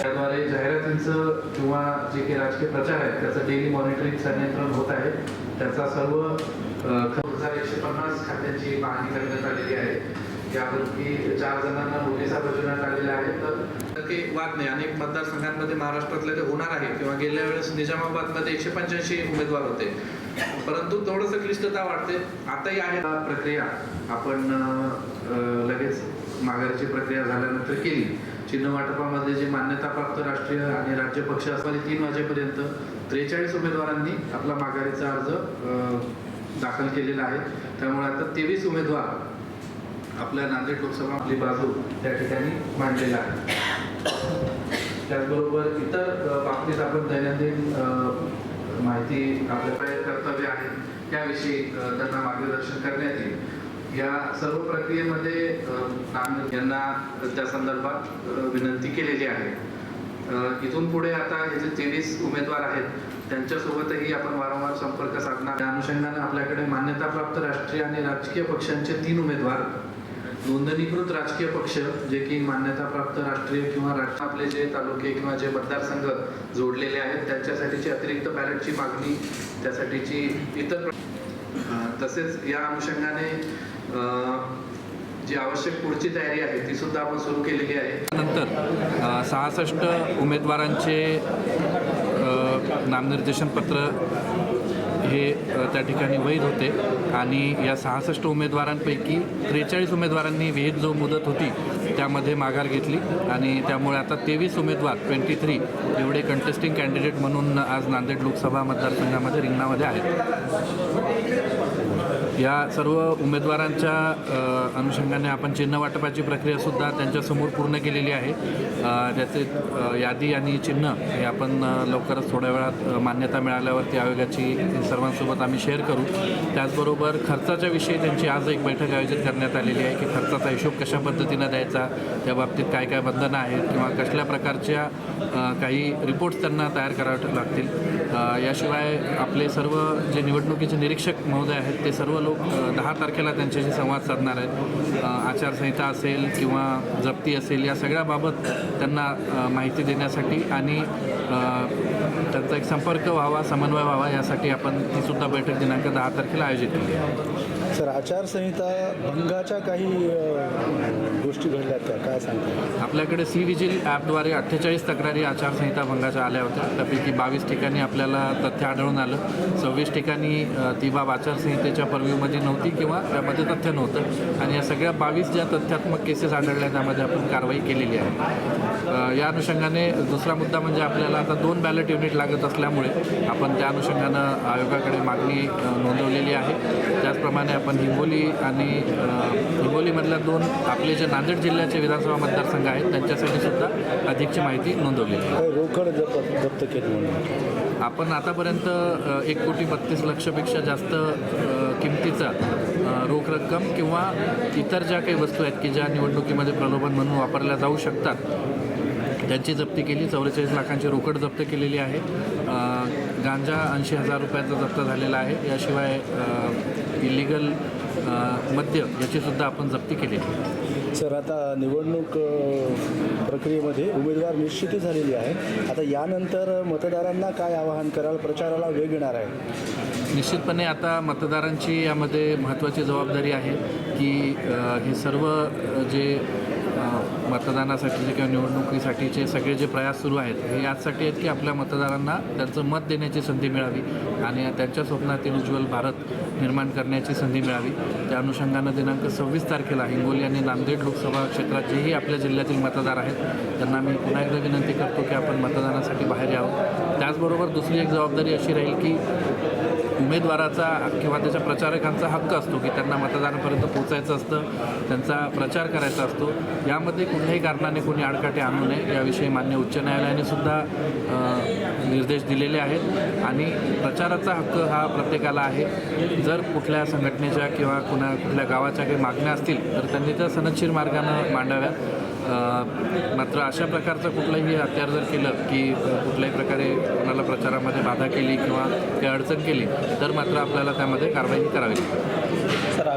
त्याद्वारे जाहिरातींचं किंवा जे काही राजकीय प्रचार आहेत त्याचं डेली मॉनिटरिंग संनियंत्रण होत आहे. त्याचा सर्व हजार एकशे पन्नास खात्यांची पाहणी करण्यात आलेली आहे. यापैकी चार जणांना नोटीसा बजावण्यात आलेल्या आहेत तर काही वाद नाही. अनेक मतदारसंघांमध्ये महाराष्ट्रातले ते होणार आहे किंवा गेल्या वेळेस निजामाबादमध्ये एकशे पंच्याऐंशी उमेदवार होते. परंतु थोडंसं क्लिष्टता वाटते आताही आहे. प्रक्रिया आपण लगेच माघारीची प्रक्रिया झाल्यानंतर केली. चिन्ह वाटपामध्ये जे मान्यताप्राप्त राष्ट्रीय आणि राज्य पक्ष असणारे तीन वाजेपर्यंत त्रेचाळीस उमेदवारांनी आपला माघारीचा अर्ज दाखल केलेला आहे. त्यामुळे आता तेवीस उमेदवार आपल्या नांदेड लोकसभा आपली बाजू त्या ठिकाणी मांडलेला आहे. त्याचबरोबर इतर बाबतीत आपण दैनंदिन माहिती आपल्या काय कर्तव्य आहे त्याविषयी त्यांना मार्गदर्शन करण्यात येईल. या सर्व प्रक्रियेमध्ये यांना त्या संदर्भात विनंती केलेली आहे. इथून पुढे आता हे जे तेवीस उमेदवार आहेत त्यांच्यासोबतही आपण वारंवार संपर्क साधणार. त्या अनुषंगाने आपल्याकडे मान्यताप्राप्त राष्ट्रीय आणि राजकीय पक्षांचे तीन उमेदवार नोंदणीकृत राजकीय पक्ष जे की मान्यताप्राप्त राष्ट्रीय किंवा राष्ट्र आपले जे तालुके किंवा जे मतदारसंघ जोडलेले आहेत त्यांच्यासाठीची अतिरिक्त बॅलेटची मागणी त्यासाठीची इतर तसेच या अनुषंगाने जी आवश्यक पुढची तयारी आहे ती सुद्धा आपण सुरू केलेली आहे. नंतर सहासष्ट उमेदवारांचे नामनिर्देशन नामनिर्देशनपत्र हे त्या ठिकाणी वैध होते. आणि या सहासष्ट उमेदवारांपैकी त्रेचाळीस उमेदवारांनी विहित जो मुदत होती त्यामध्ये माघार घेतली. आणि त्यामुळे आता तेवीस उमेदवार ट्वेंटी थ्री एवढे कंटेस्टिंग कॅन्डिडेट म्हणून आज नांदेड लोकसभा मतदारसंघामध्ये रिंगणामध्ये आहेत. या सर्व उमेदवारांच्या अनुषंगाने आपण चिन्ह वाटपाची प्रक्रियासुद्धा त्यांच्यासमोर पूर्ण केलेली आहे. त्याचे यादी आणि चिन्ह हे आपण लवकरच थोड्या वेळात मान्यता मिळाल्यावरती आयोगाची सर्वांसोबत आम्ही शेअर करू. त्याचबरोबर खर्चाच्या विषयी त्यांची आज एक बैठक आयोजित करण्यात आलेली आहे की खर्चाचा हिशोब कशा पद्धतीनं द्यायचा त्या बाबतीत काय काय बंधनं आहेत किंवा कसल्या प्रकारच्या काही रिपोर्ट्स त्यांना तयार करावे लागतील. याशिवाय आपले सर्व जे निवडणुकीचे निरीक्षक महोदय आहेत ते सर्व लोक दहा तारखेला त्यांच्याशी संवाद साधणार आहेत. आचारसंहिता असेल किंवा जप्ती असेल या सगळ्याबाबत त्यांना माहिती देण्यासाठी आणि त्यांचा एक संपर्क व्हावा समन्वय व्हावा यासाठी आपण ती सुद्धा बैठक दिनांक दहा तारखेला आयोजित केली आहे. सर आचारसंहिता भंगाच्या काही गोष्टी घडल्या त्या काय सांगतात आपल्याकडे सी विजिल ॲपद्वारे अठ्ठेचाळीस तक्रारी आचारसंहिता भंगाच्या आल्या होत्या. त्यापैकी बावीस ठिकाणी आपल्याला तथ्य आढळून आलं. सव्वीस ठिकाणी ती बाब आचारसंहितेच्या पर्व्यूमध्ये नव्हती किंवा त्यामध्ये तथ्य नव्हतं. आणि या सगळ्या बावीस ज्या तथ्यात्मक केसेस आढळल्या त्यामध्ये आपण कारवाई केलेली आहे. या अनुषंगाने दुसरा मुद्दा म्हणजे आपल्याला आता दोन बॅलेट युनिट लागत असल्यामुळे आपण त्या अनुषंगानं आयोगाकडे मागणी नोंदवलेली आहे. त्याचप्रमाणे आपण हिंगोली आणि हिंगोलीमधल्या दोन आपले जे नांदेड जिल्ह्याचे विधानसभा मतदारसंघ आहेत त्यांच्यासाठी सुद्धा अधिकची माहिती नोंदवलेली आहे. काही रोकड जप जप्त केली म्हणून? आपण आतापर्यंत एक कोटी बत्तीस लक्षपेक्षा जास्त किमतीचा रोख रक्कम किंवा इतर ज्या काही वस्तू आहेत की ज्या निवडणुकीमध्ये प्रलोभन म्हणून वापरल्या जाऊ शकतात त्यांची जप्ती केली. चौवेचाळीस लाखांची रोकड जप्त केलेली आहे. गांजा ऐंशी हजार रुपयाचा जप्त झालेला आहे. याशिवाय इलिगल मद्य याचीसुद्धा आपण जप्ती आहे सर आता निवडणूक प्रक्रियेमध्ये उमेदवार निश्चिती झालेली आहे. आता यानंतर मतदारांना काय आवाहन कराल? प्रचाराला वेग येणार आहे. निश्चितपणे आता मतदारांची यामध्ये महत्त्वाची जबाबदारी आहे की हे सर्व जे मतदानासाठीचे किंवा निवडणुकीसाठीचे सगळे जे प्रयास सुरू आहेत हे याचसाठी आहेत की आपल्या मतदारांना त्यांचं मत देण्याची संधी मिळावी आणि त्यांच्या स्वप्नातील उज्ज्वल भारत निर्माण करण्याची संधी मिळावी. त्या अनुषंगानं दिनांक सव्वीस तारखेला हिंगोली आणि नांदेड लोकसभा क्षेत्राचेही आपल्या जिल्ह्यातील मतदार आहेत त्यांना मी पुन्हा एकदा विनंती करतो की आपण मतदानासाठी बाहेर यावं. त्याचबरोबर दुसरी एक जबाबदारी अशी राहील की उमेदवाराचा किंवा त्याच्या प्रचारकांचा हक्क असतो की त्यांना मतदानापर्यंत पोचायचं असतं त्यांचा प्रचार करायचा असतो. यामध्ये कुठल्याही कारणाने कोणी आडकाठी आणू नये याविषयी मान्य उच्च न्यायालयाने सुद्धा निर्देश दिलेले आहेत. आणि प्रचाराचा हक्क हा प्रत्येकाला आहे. जर कुठल्या संघटनेच्या किंवा कुणा कुठल्या गावाच्या काही मागण्या असतील तर त्यांनी त्या सनदशीर मार्गानं मांडाव्यात. मात्र अशा प्रकारचं कुठलंही हत्यार जर केलं की कुठल्याही प्रकारे कोणाला प्रचारामध्ये बाधा केली किंवा काही अडचण केली तर मात्र आपल्याला त्यामध्ये कारवाई करावी लागते. सर